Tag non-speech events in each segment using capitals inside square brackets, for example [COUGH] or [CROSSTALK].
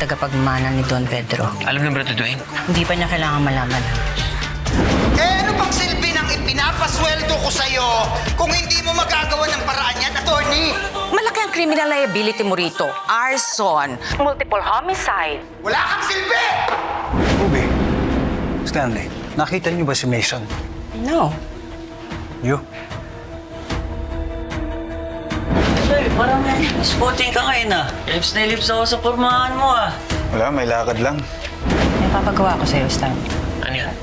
tagapagmana ni Don Pedro. Alam na ba ito, Dwayne? Hindi pa niya kailangan malaman. Eh, ano bang silbi ng ipinapasweldo ko sa'yo kung hindi mo magagawa ng paraan yan, attorney? Malaki ang criminal liability mo rito. Arson. Multiple homicide. Wala kang silbi! Ruby, Stanley, nakita niyo ba si Mason? No. You? Parang spotting ka ngayon ah. Lips na lips ako sa pormahan mo ah. Wala, may lakad lang. May papagawa ko sa'yo, Stan. Ano yan?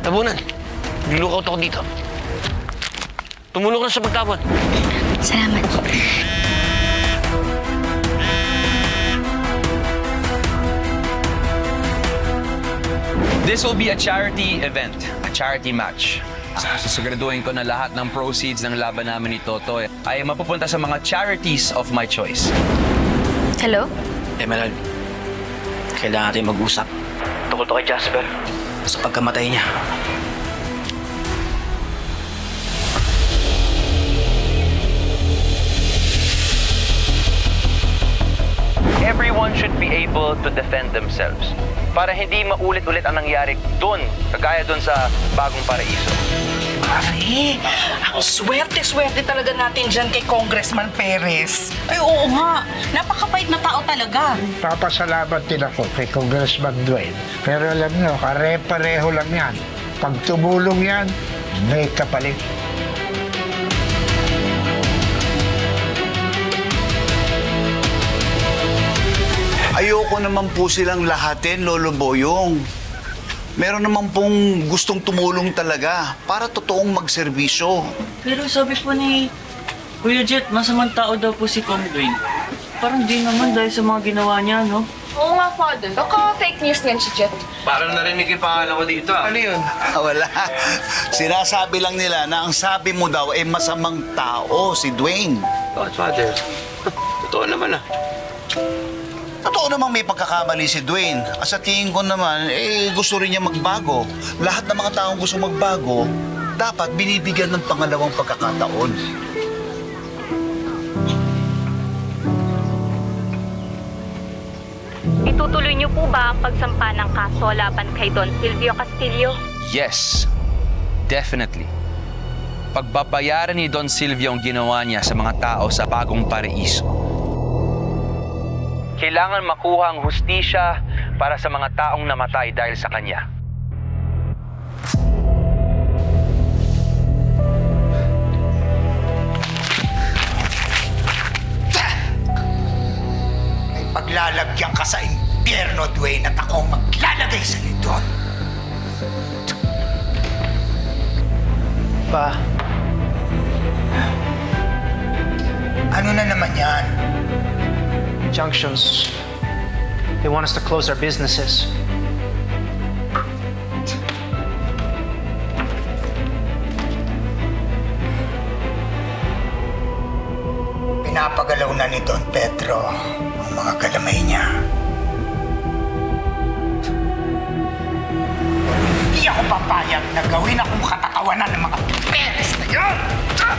Tabunan. Nilukaut ako dito. Tumulong ka na sa pagtabon. Salamat. This will be a charity event, a charity match. Susiguraduhin ko na lahat ng proceeds ng laban namin ni Toto ay mapupunta sa mga charities of my choice. Hello? Emerald, kailangan natin mag-usap. Tungkol to kay Jasper. Sa pagkamatay niya. Everyone should be able to defend themselves para hindi maulit-ulit ang nangyari doon, kagaya doon sa bagong paraiso. Pare, ang swerte-swerte talaga natin dyan kay Congressman Perez. Ay, oo nga. Napakabait na tao talaga. Papasalamat din ako kay Congressman Dwayne. Pero alam nyo, kare-pareho lang yan. Pag tumulong yan, may kapalit. Ayoko naman po silang lahatin, Lolo Boyong. Meron naman pong gustong tumulong talaga para totoong magserbisyo. Pero sabi po ni Kuya Jet, masamang tao daw po si Kong Dwayne. Parang di naman dahil sa mga ginawa niya, no? Oo nga, Father. Baka fake news yan si Jet. Parang narinig yung pangalan ko dito ah. Ano yun? Ah, Wala. Sinasabi lang nila na ang sabi mo daw ay masamang tao, si Dwayne. Godfather. [LAUGHS] Totoo naman ah. Totoo namang may pagkakamali si Dwayne. At sa tingin ko naman, eh, gusto rin niya magbago. Lahat ng mga taong gusto magbago, dapat binibigyan ng pangalawang pagkakataon. Itutuloy niyo po ba ang pagsampa ng kaso laban kay Don Silvio Castillo? Yes, definitely. Pagbabayaran ni Don Silvio ang ginawa niya sa mga tao sa bagong paraiso. Kailangan makuha ang hustisya para sa mga taong namatay dahil sa kanya. May paglalagyan ka sa impyerno, Dwayne, at ako maglalagay sa doon. Pa, Ano na naman yan? Junctions. They want us to close our businesses. Pinapagalaw na ni Don Pedro ang mga galamay niya. Hindi ako papayag na gawin akong katatawanan ng mga peres na yun! Ah!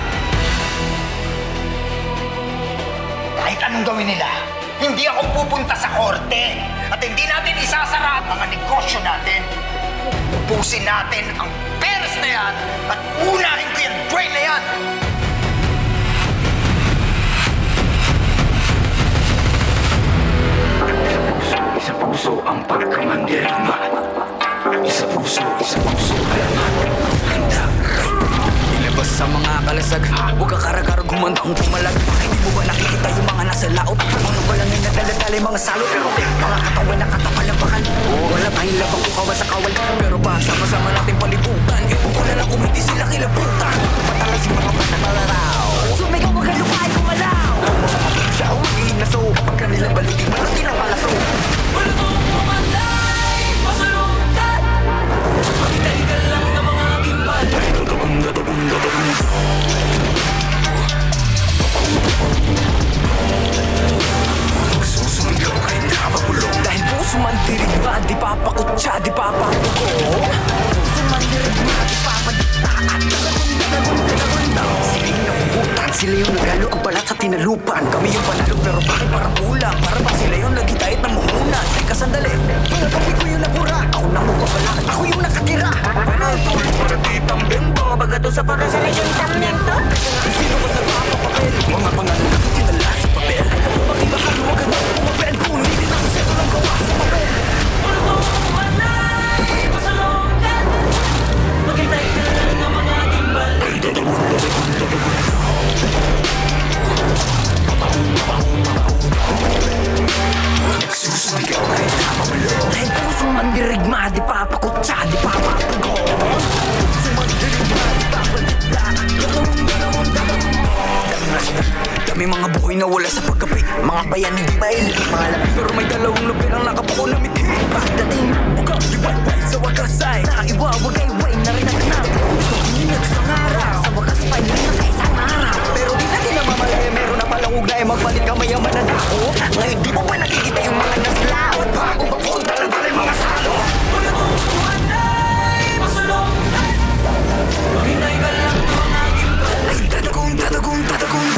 Kahit anong gawin nila, hindi ako pupunta sa korte at hindi natin isasara ang mga negosyo natin. Ubusin natin ang peres na yan at unahin ko yung drain na yan! Isa puso ang pagkamandirma Isa puso, isa puso alamat Handa Ilabas sa mga kalasag. Huwag ka karagar gumandang pumalag. Hindi mo ba nakikita yung mga nasa laot? Mga balangin na daladalay mga salot? Mga katawan na katapal ng bakal. Wala tayong labang kukawan sa kawal. Pero pa sama-sama natin palibutan ko na lang hindi sila kilabutan ako Ngayon di mo pa nakikita yung mga naslao At bago papunta na pala mga salo? Wala tong tumanay Masulong Maghintay ka lang ng mga gimbal Ay tatagong, tatagong, tatagong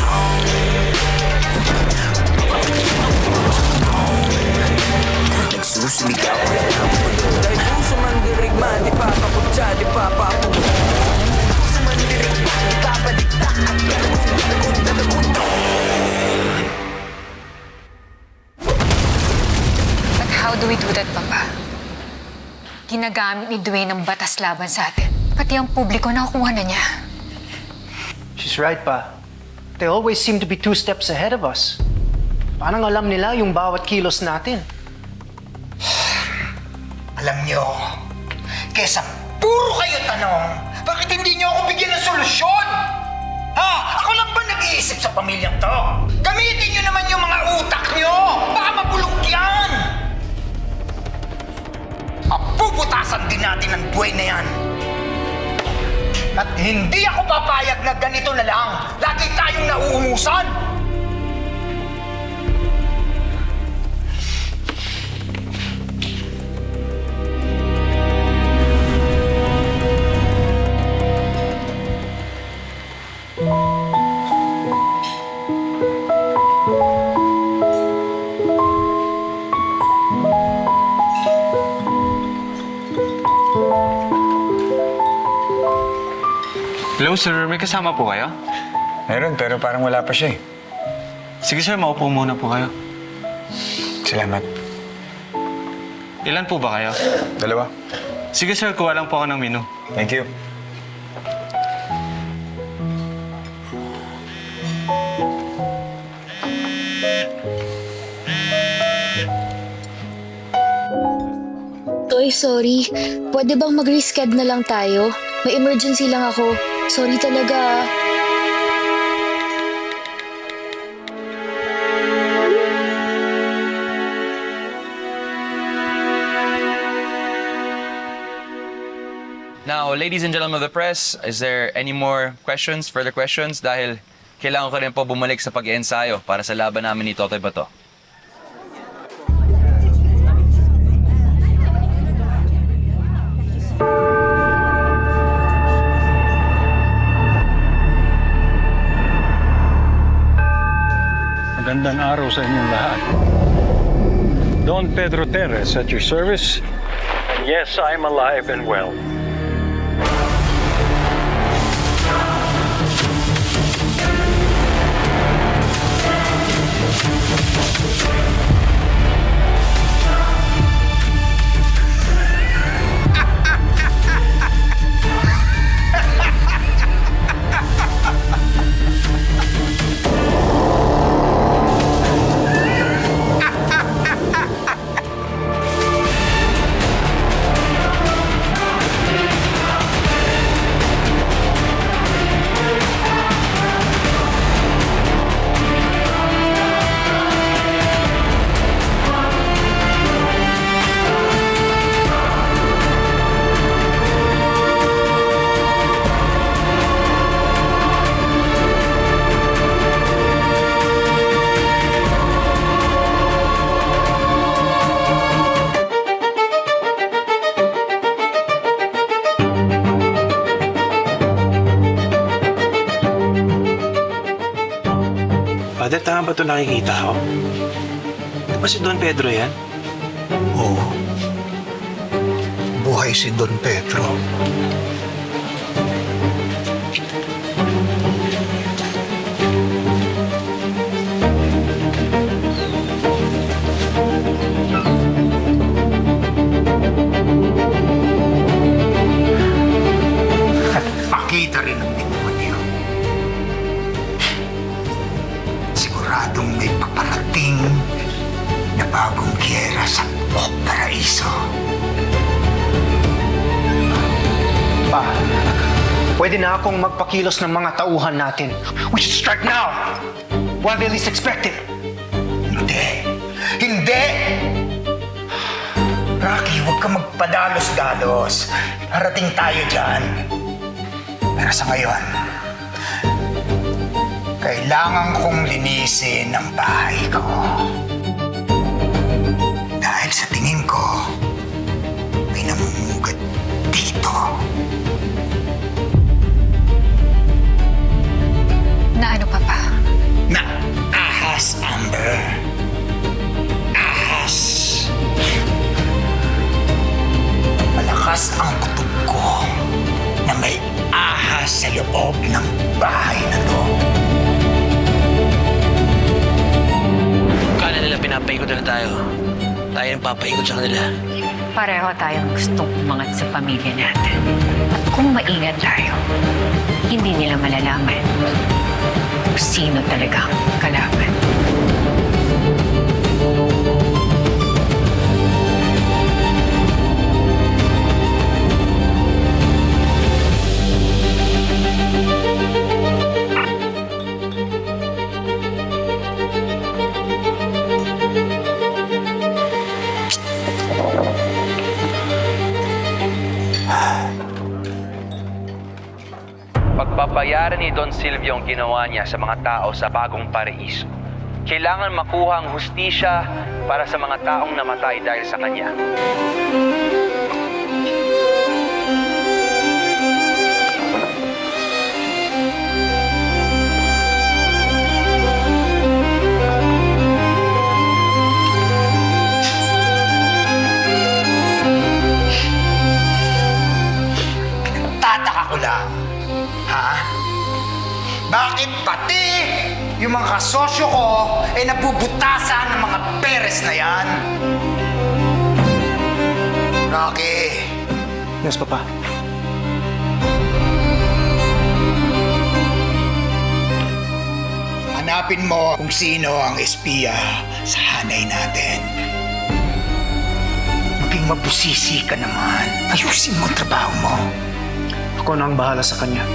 Nagsusumigaw. Kahit puso man dirigma Di pa kaputsa, di pa papugo Puso man dirigma Papadikta at tatagong, tatagong, tatagong how do we do that, Papa? Ginagamit ni Dwayne ang batas laban sa atin. Pati ang publiko nakukuha na niya. She's right, Pa. They always seem to be two steps ahead of us. Parang alam nila yung bawat kilos natin. [SIGHS] Alam nyo, kesa puro kayo tanong, bakit hindi nyo ako bigyan ng solusyon? Ha? Ako lang ba nag-iisip sa pamilyang to? Gamitin nyo naman yung mga utak nyo! Baka mabulok Mapuputasan din natin ang buhay na yan. At hindi ako papayag na ganito na lang. Lagi tayong nauumusan. Hello sir, may kasama po kayo? Meron, pero parang wala pa siya eh. Sige sir, maupo muna po kayo. Salamat. Ilan po ba kayo? Dalawa. Sige sir, kuha lang po ako ng menu. Thank you. Toy, sorry. Pwede bang mag-resched na lang tayo? May emergency lang ako. Sorry talaga ah. Now, ladies and gentlemen of the press, is there any more questions, further questions? Dahil kailangan ko rin po bumalik sa pag-iensayo para sa laban namin ni Totoy Bato. Magandang araw sa inyong lahat. Don Pedro Terres at your service. And yes, I'm alive and well. Nakikita ko? Di ba si Don Pedro yan? Oo. Buhay si Don Pedro. Bagong giyera sa Paraiso. Pa, pwede na akong magpakilos ng mga tauhan natin. We should strike now! While they least expect it. Hindi! Hindi! Rocky, huwag ka magpadalos-dalos. Harating tayo dyan. Pero sa ngayon, kailangan kong linisin ang bahay ko. Dito. Na ano pa pa? Na ahas, Amber. Ahas. Malakas ang kutob ko na may ahas sa loob ng bahay na to. Kala nila pinapaikot na tayo. Tayo ang papaikot sa kanila. Pareho tayong gustong umangat sa pamilya natin. At kung maingat tayo, hindi nila malalaman kung sino talaga kalaban. Pagbabayaran ni Don Silvio ang ginawa niya sa mga tao sa bagong paraiso. Kailangan makuha ang hustisya para sa mga taong namatay dahil sa kanya. Peres na yan? Rocky, Yes, Papa. hanapin mo kung sino ang espiya sa hanay natin. Maging mabusisi ka naman. Ayusin mo ang trabaho mo. Ako na ang bahala sa kanya.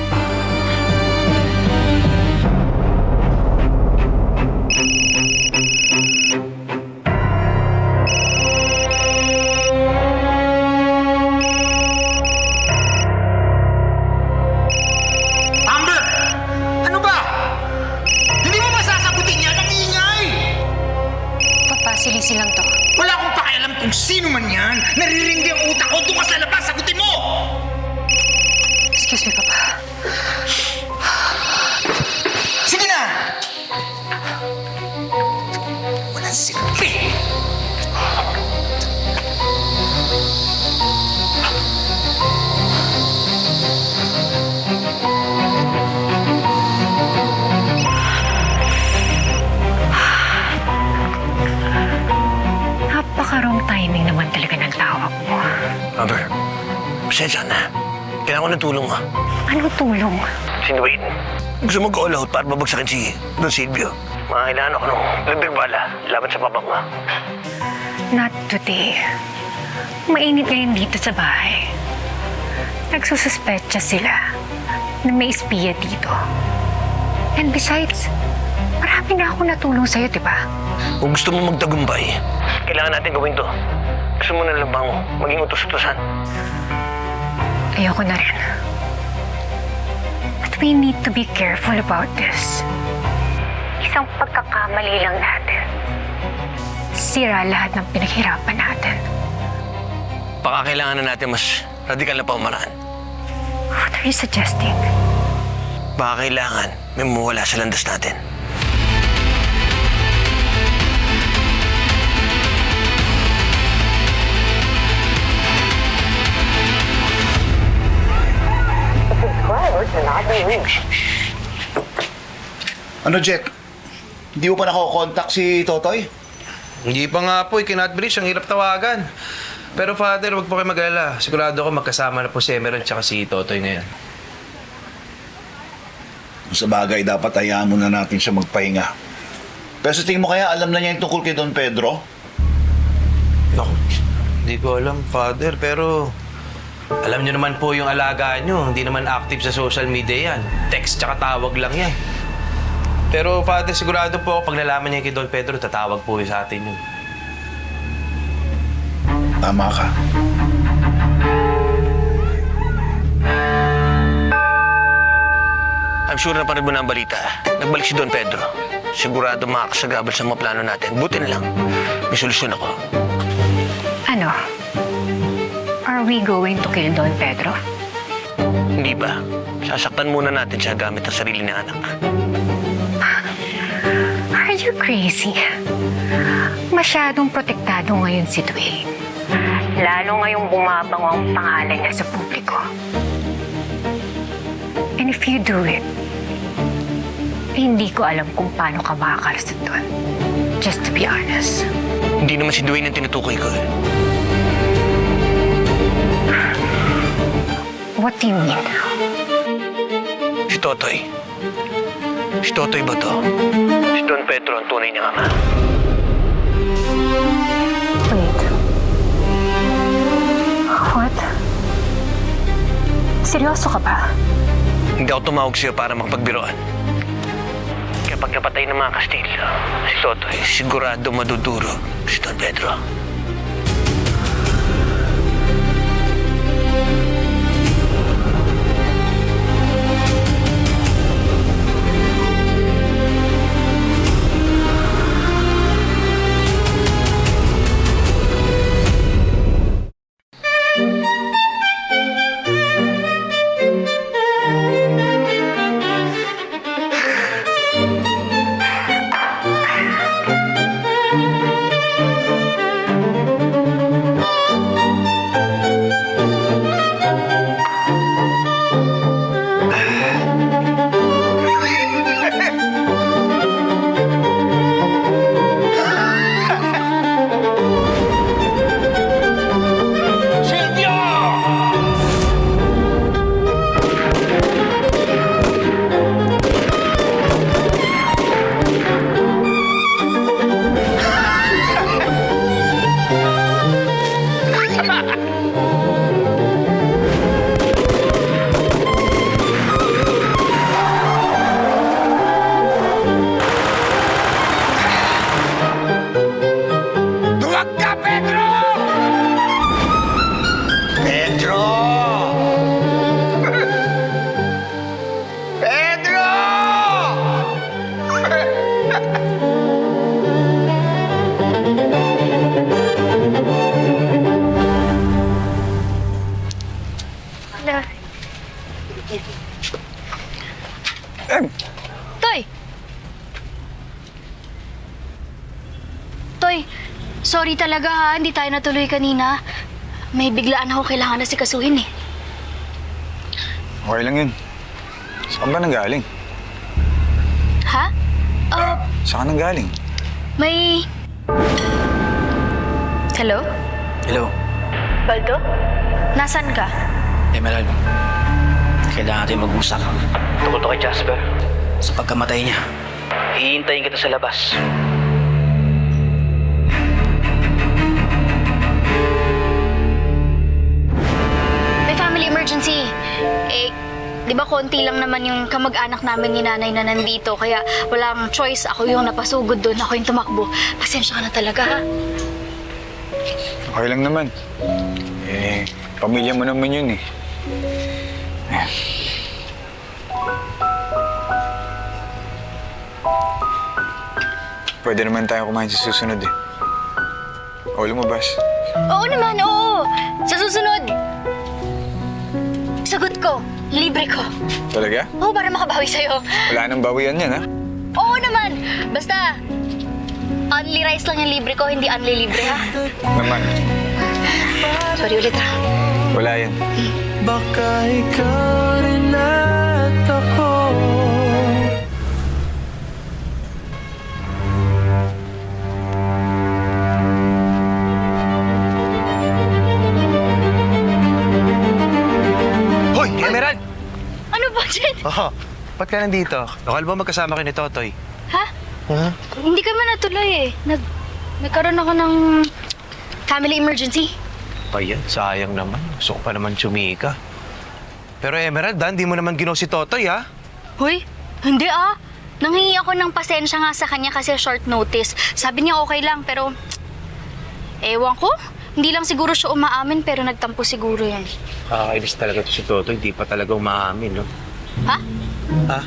Pasensya na. Kailangan ko ng tulong mo. Ano tulong? Si Dwayne. Gusto mag-all out para babagsakin si Don Silvio. Mga kailangan ako ng labing bala laban sa papa mo. Not today. Mainit ngayon dito sa bahay. Nagsususpetsa sila na may espiya dito. And besides, marami na ako natulong sa'yo, di ba? Kung gusto mo magtagumpay, kailangan natin gawin to. Gusto mo na lang bang maging utos-utosan? Ayoko na rin. But we need to be careful about this. Isang pagkakamali lang natin. Sira lahat ng pinaghirapan natin. Baka kailangan na natin mas radikal na pamaraan. What are you suggesting? Baka kailangan may mawala sa landas natin. Ano, Jack? Hindi mo pa nako-contact si Totoy? Hindi pa nga po, eh, cannot bridge. Ang hirap tawagan. Pero father, wag po kayo mag-alala. Sigurado ko magkasama na po si Emerald tsaka si Totoy ngayon. Sa bagay, dapat hayaan muna natin siya magpahinga. Pero sa tingin mo kaya, alam na niya yung tungkol kay Don Pedro? Naku, hindi ko alam, father. Pero alam niyo naman po yung alaga niyo. Hindi naman active sa social media yan. Text tsaka tawag lang yan. Pero father, sigurado po ako pag nalaman niya kay Don Pedro, tatawag po sa atin yun. Tama ka. I'm sure na parin mo na ang balita. Nagbalik si Don Pedro. Sigurado makakasagabal sa mga plano natin. Buti na lang. May solusyon ako. Ano? Are we going to kill Don Pedro? Hindi ba? Sasaktan muna natin siya gamit ang sarili ng anak. Are you crazy? Masyadong protektado ngayon si Dwayne. Lalo ngayong bumabango ang pangalan niya sa publiko. And if you do it, hindi ko alam kung paano ka makakalusot doon. Just to be honest. Hindi naman si Dwayne ang tinutukoy ko. eh. What do you mean? Si Totoy. Si Totoy ba to? Si Don Pedro ang tunay niyang ama. Wait. What? Seryoso ka ba? Hindi ako tumawag sa'yo para makapagbiroan. Kapag napatay ng mga Kastilyo, si Totoy, sigurado maduduro si Don Pedro. Sorry talaga ha, hindi tayo natuloy kanina. May biglaan ako kailangan na sikasuhin eh. Okay lang yun. Saan ba nanggaling? Ha? Oh, Saan ka nanggaling? may... Hello? Hello, Baldo? Nasaan ka? Emerald. Kailangan natin mag-usap. Tungkol to kay Jasper. Sa pagkamatay niya. Hihintayin kita sa labas. Emergency. Eh, di ba konti lang naman yung kamag-anak namin ni nanay na nandito. Kaya walang choice. Ako yung napasugod doon. Ako yung tumakbo. Pasensya ka na talaga ha. Okay lang naman. Eh, pamilya mo naman yun eh. Eh. Pwede naman tayo kumain sa susunod eh. O lumabas. Oo naman, oo. Sa susunod. Ko. Libre ko. Talaga? Oo, para makabawi sa'yo. Wala nang bawian yan ha? Oo naman. Basta, only rice lang yung libre ko, hindi only libre ha. Naman. Sorry ulit ha. Wala yan. Baka ikaw Ano ba, Jen? Oo. Ba't ka nandito? Lokal ba magkasama kayo ni Totoy? Ha? Ha? Hindi kami natuloy eh. Nag, nagkaroon ako ng family emergency. Ayan, sayang naman. Gusto ko pa naman tsumika. Pero Emerald, ha? Hindi mo naman ginaw si Totoy, ha? Hoy, hindi ah. Nanghingi ako ng pasensya nga sa kanya kasi short notice. Sabi niya okay lang pero... Ewan ko. Hindi lang siguro siya umaamin pero nagtampo siguro yan. Kakainis talaga to si Totoy. Hindi pa talaga umaamin, no? Ha? Ha?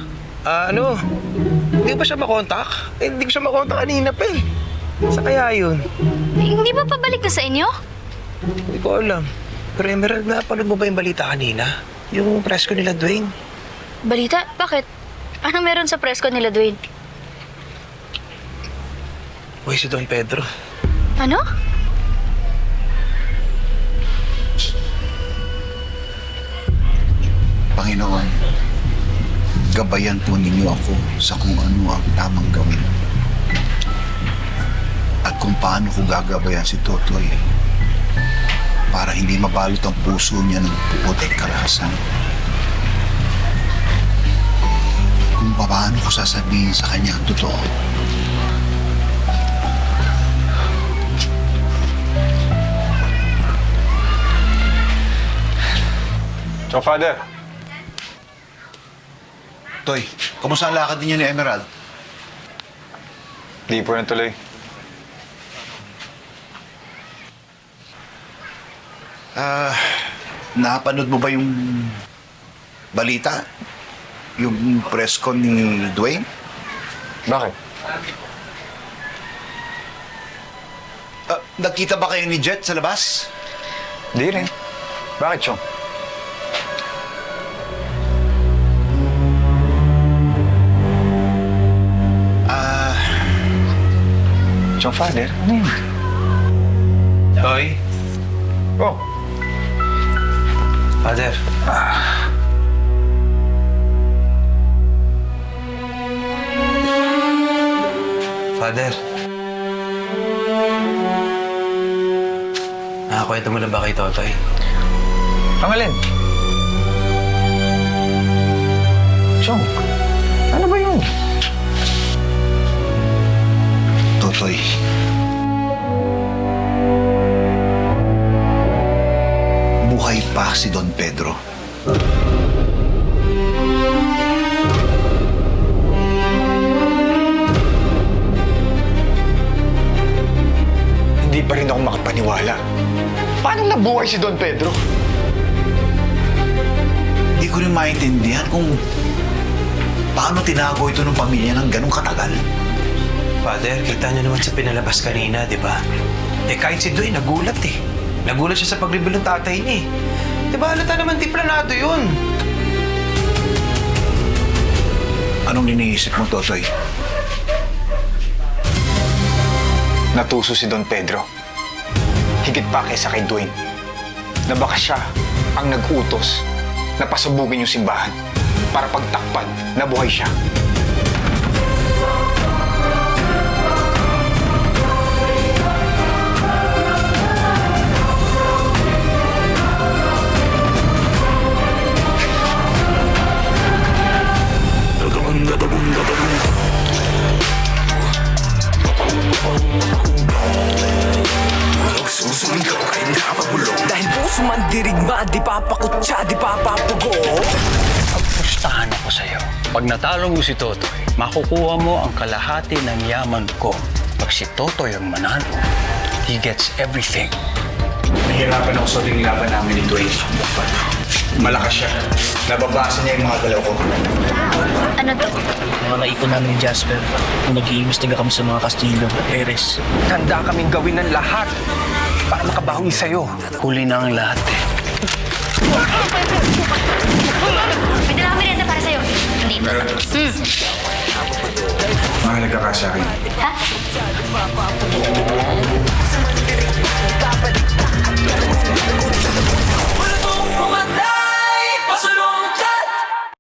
Ah, ano? Hindi ba siya makontak? Eh, hindi ko siya makontak kanina pa eh. Sa kaya yun? Eh, hindi ba pabalik na sa inyo? Hindi ko alam. Pero Emerald, napanood mo ba yung balita kanina? Yung press ko nila, Dwayne. Balita? Bakit? Ano meron sa presko nila, Dwayne? Uy, si Don Pedro. Ano? Panginoon, gabayan po ninyo ako sa kung ano ang tamang gawin. At kung paano ko gagabayan si Totoy para hindi mabalot ang puso niya ng puot at karahasan. Kung paano ko sasabihin sa kanya ang totoo. So, Father, Toy, kumusta ang lakad ninyo ni Emerald? di po natuloy. Ah, napanood mo ba yung balita? Yung press con ni Dwayne? Bakit? Ah, nagkita ba kayo ni Jet sa labas? Di rin. Bakit, Chong? Chong, Father, ano yun? Toy? Oh, Father. Father. Nakakwento mo na ba kay Totoy? ang alin? Chong, Totoy. Buhay pa si Don Pedro. Hindi pa rin ako makapaniwala. Paano nabuhay si Don Pedro? Hindi ko rin maintindihan kung paano tinago ito ng pamilya ng ganong katagal. Father, kita niyo naman sa pinalabas kanina, di ba? Eh kahit si Dwayne, nagulat eh. Nagulat siya sa pagribol ng tatay niya eh. Di ba halata naman di planado yun? Anong iniisip mo, Totoy? Natuso si Don Pedro. Higit pa kaysa kay Dwayne. Na baka siya ang nag-utos na pasabugin yung simbahan para pagtakpan na buhay siya. Dahil puso man dirigma, di papakutsa, di papapugo Pustahan ako sa'yo. Pag natalo mo si Totoy, makukuha mo ang kalahati ng yaman ko. Pag si Totoy ang manalo, he gets everything. Nahirapan ako sa huling laban namin ni Dwayne. Malakas siya. Nababasa niya yung mga galaw ko. Ano to? Mga naipon namin ni Jasper nung nag-iimbestiga kami sa mga Castillo, Perez. Handa kaming gawin ng lahat para makabawi sa'yo. Huli na ang lahat eh. May dala kami renta para sa'yo. Hindi. Meron. Hmm. Mahalaga ka sa akin. Ha? Huh?